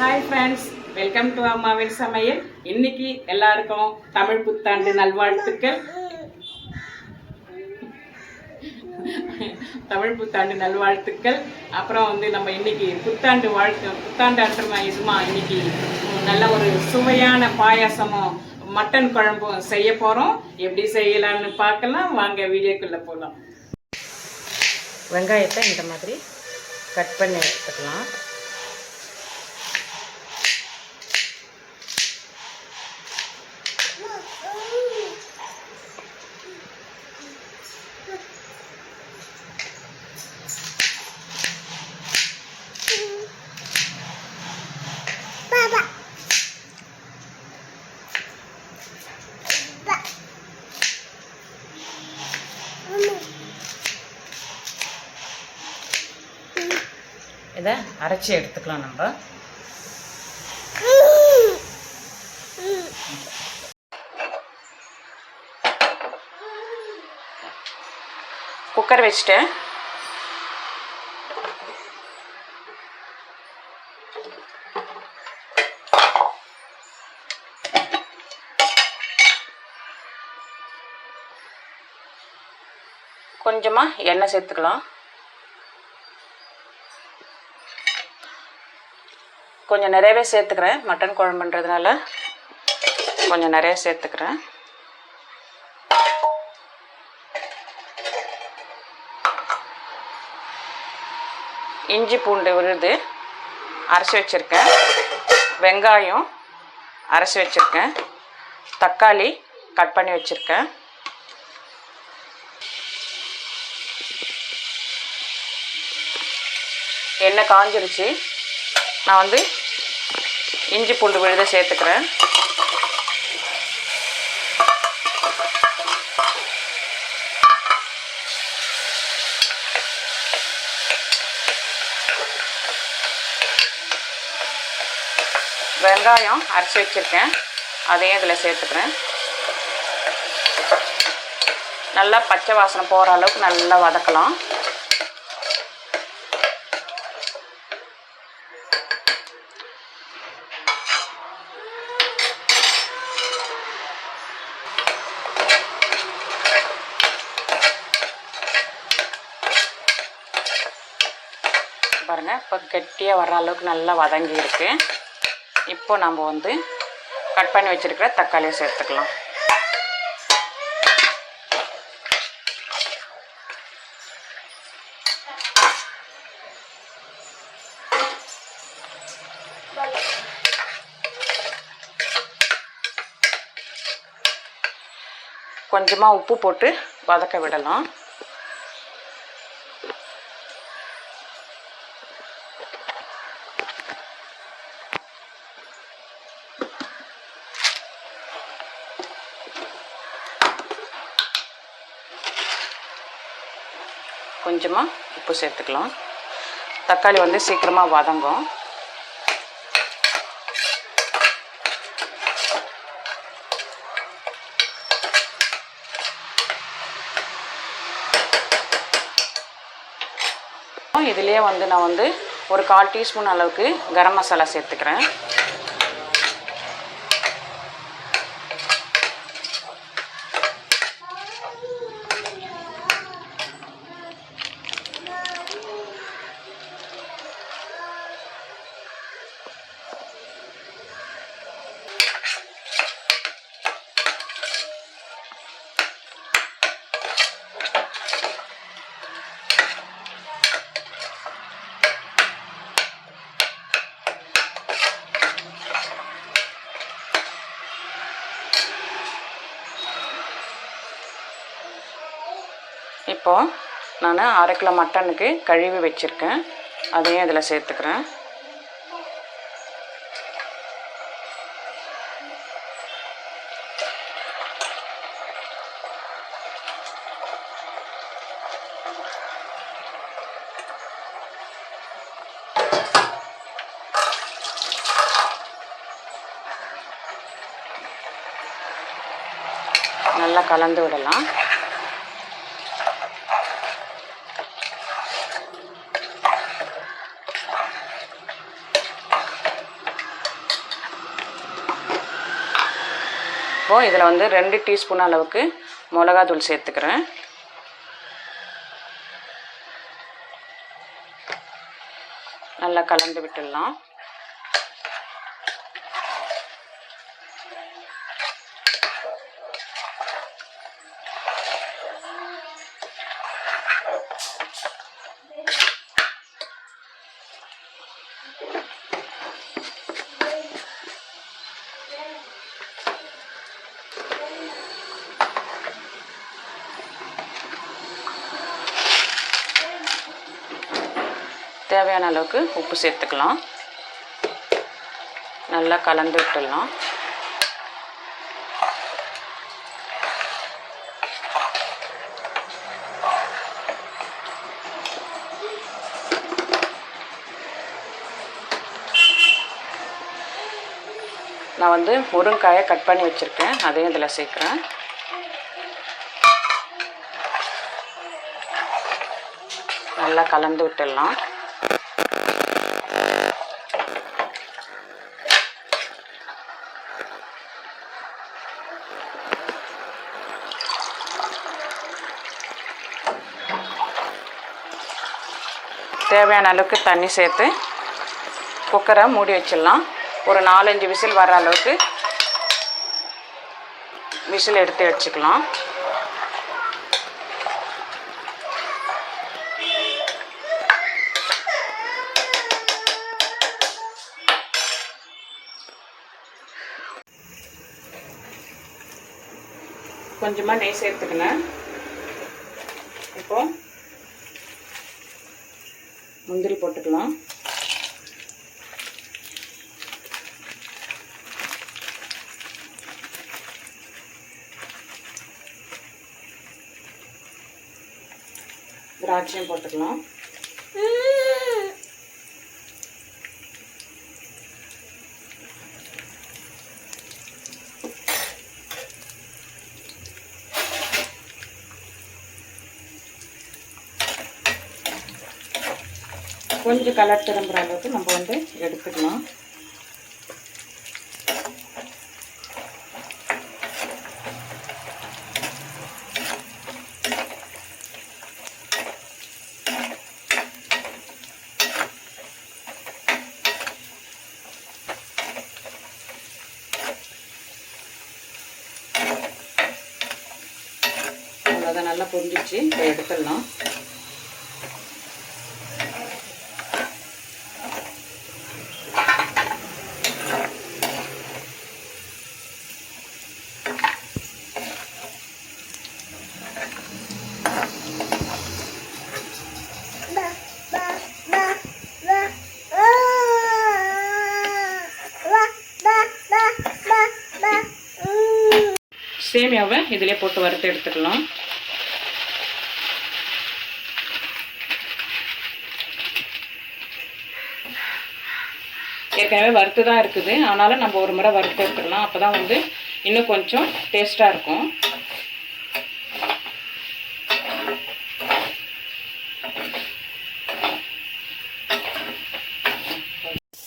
Hi friends welcome to அம்மாவின் சமையல் இன்னைக்கு எல்லாருக்கும் தமிழ் புத்தாண்டு நல்வாழ்த்துக்கள். தமிழ் புத்தாண்டு நல்வாழ்த்துக்கள். அப்புறம் வந்து நம்ம இன்னைக்கு புத்தாண்டு வாழ்த்து புத்தாண்டு அன்றமா இதுமா இன்னைக்கு நல்ல ஒரு சுவையான பாயாசமும் மட்டன் குழம்பும் செய்ய போகிறோம் எப்படி செய்யலாம்னு பார்க்கலாம். வாங்க வீடியோக்குள்ளே போகலாம் வெங்காயத்தை இந்த மாதிரி கட் பண்ணி எடுத்துக்கலாம். இதை அரைச்சி எடுத்துக்கலாம் நம்ம. குக்கர் வச்சுட்டேன். கொஞ்சமாக எண்ணெய் சேர்த்துக்கலாம். கொஞ்சம் நிறையவே சேர்த்துக்கிறேன். மட்டன் குழம்புன்றதுனால கொஞ்சம் நிறைய சேர்த்துக்கிறேன். இஞ்சி பூண்டு விழுது அரைச்சி வச்சுருக்கேன். வெங்காயம் அரைச்சி வச்சுருக்கேன். தக்காளி கட் பண்ணி வச்சுருக்கேன். எண்ணெய் காஞ்சிருச்சு. நான் வந்து இஞ்சி பூண்டு விழுத சேர்த்துக்கிறேன். வெங்காயம் அரைச்சி வச்சுருக்கேன். அதையும் இதில் சேர்த்துக்கிறேன். நல்லா பச்சை வாசனை போகிற அளவுக்கு நல்லா வதக்கலாம். பாருங்க. இப்போ கெட்டியாக வர்ற அளவுக்கு நல்லா வதங்கி இருக்கு. இப்போ நம்ம வந்து கட் பண்ணி வச்சிருக்கிற தக்காளியை சேர்த்துக்கலாம். கொஞ்சமாக உப்பு போட்டு வதக்க விடலாம் கொஞ்சமாக உப்பு சேர்த்துக்கலாம். தக்காளி வந்து சீக்கிரமாக வதங்கும். இதுலேயே வந்து நான் வந்து ஒரு கால் டீஸ்பூன் அளவுக்கு கரம் மசாலா சேர்த்துக்கிறேன். இப்போது நான் அரை கிலோ மட்டனுக்கு கழுவி வச்சுருக்கேன். அதையும் இதில் சேர்த்துக்கிறேன். நல்லா கலந்து விடலாம். இப்போது இதில் வந்து ரெண்டு டீஸ்பூன் அளவுக்கு மிளகாத்தூள் சேர்த்துக்கிறேன். நல்லா கலந்து விட்டுடலாம். தேவையான அளவுக்கு உப்பு சேர்த்துக்கலாம். நல்லா கலந்து விட்டுடலாம். நான் வந்து முருங்காயை கட் பண்ணி வச்சுருக்கேன். அதையும் இதில் சேர்க்குறேன். நல்லா கலந்து விட்டுடலாம். தேவையான அளவுக்கு தண்ணி சேர்த்து குக்கரை மூடி வச்சிடலாம். ஒரு நாலஞ்சு விசில் வர அளவுக்கு விசில் எடுத்து வச்சுக்கலாம். கொஞ்சமாக நெய் சேர்த்துக்கினேன் இப்போது முந்திரி போட்டுக்கலாம். திராட்சையும் போட்டுக்கலாம். கொஞ்சம் கலர் திரும்புகிற அளவுக்கு நம்ம வந்து எடுத்துக்கலாம். அதை நல்லா பொரிஞ்சிச்சு இப்போ எடுத்துடலாம். சேமியாவை இதிலே போட்டு வறுத்து எடுத்துக்கலாம். ஏற்கனவே வறுத்து தான் இருக்குது. ஆனாலும் நம்ம ஒரு முறை வறுத்து எடுத்துக்கலாம். அப்போ தான் வந்து இன்னும் கொஞ்சம் டேஸ்ட்டாக இருக்கும்.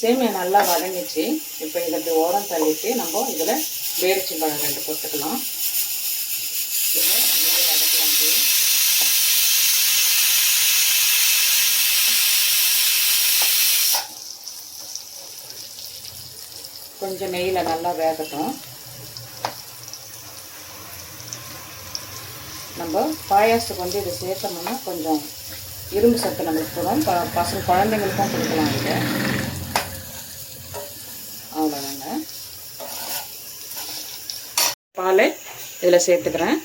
சேமியா நல்லா வதங்கிச்சு. இப்போ இதை இப்படி ஓரம் தள்ளிட்டு நம்ம இதில் வேரிச்சி பழம் ரெண்டு போட்டுக்கலாம். இதை அப்படியே வதக்கலாம் கொஞ்சம் நெய்யில் நல்லா வேகட்டும். நம்ம பாயாசத்துக்கு வந்து இதை சேர்த்தோம்னா கொஞ்சம் இரும்பு சத்து நம்மளுக்கு போடும் ப பசங்க குழந்தைங்களுக்கும் கொடுக்கலாம் இதை அவ்வளோதாங்க பால் இதில் சேர்த்துக்கிறேன்.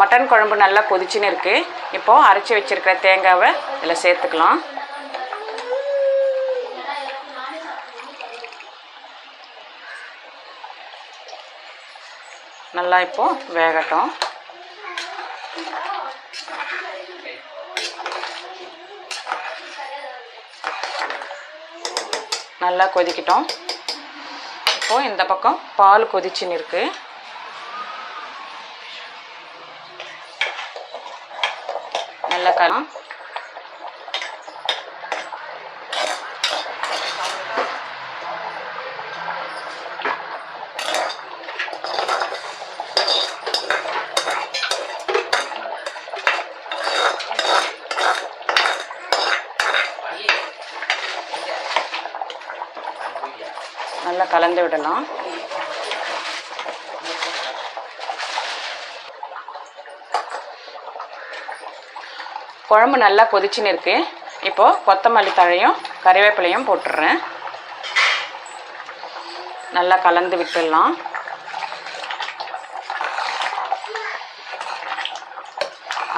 மட்டன் குழம்பு நல்லா கொதிச்சுன்னு இருக்குது இப்போது அரைச்சி வச்சிருக்கிற தேங்காவை இதில் சேர்த்துக்கலாம். நல்லா இப்போது வேகட்டும். நல்லா கொதிக்கிட்டோம். இப்போது இந்த பக்கம் பால் கொதிச்சுன்னு இருக்குது நல்லா கலாம் நல்லா கலந்து விடலாம் குழம்பு நல்லா கொதிச்சுன்னு இருக்கு. இப்போ கொத்தமல்லி தழையும் கறிவேப்பிலையும் போட்டுடுறேன். நல்லா கலந்து விட்டுடலாம்.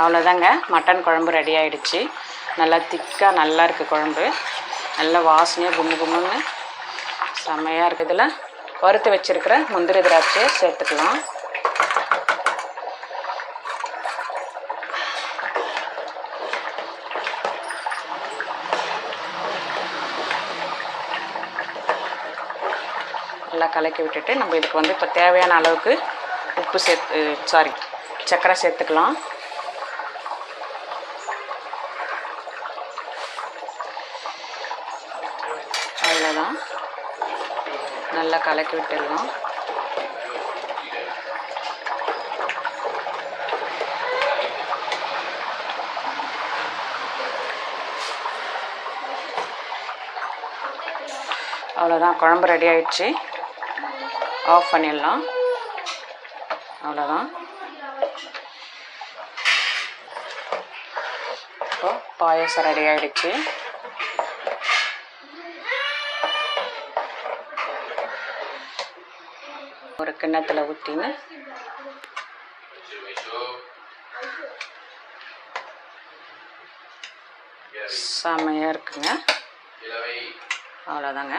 அவ்வளோதாங்க. மட்டன் குழம்பு ரெடி ஆயிடுச்சு. நல்லா திக்காக நல்லா இருக்குது குழம்பு. நல்லா வாசனையாக கும்மு கும்முன்னு செம்மையாக இருக்குது இதில் வறுத்து வச்சுருக்கிற முந்திரி திராட்சையை சேர்த்துக்கலாம். நல்லா கலக்கி விட்டுட்டு நம்ம இதுக்கு வந்து இப்போ தேவையான அளவுக்கு உப்பு சேர்த்து சாரி சர்க்கரை சேர்த்துக்கலாம் அவ்வளோதான் நல்லா கலக்கி விட்டுடலாம். அவ்வளோதான் குழம்பு ரெடி ஆயிடுச்சு. ஆஃப் பண்ணிடலாம். அவ்வளோதான் இப்போ பாயசம் ரெடி ஆயிடுச்சு. ஒரு கிண்ணத்தில் ஊற்றின்னு செமையாக இருக்குங்க. அவ்வளோதாங்க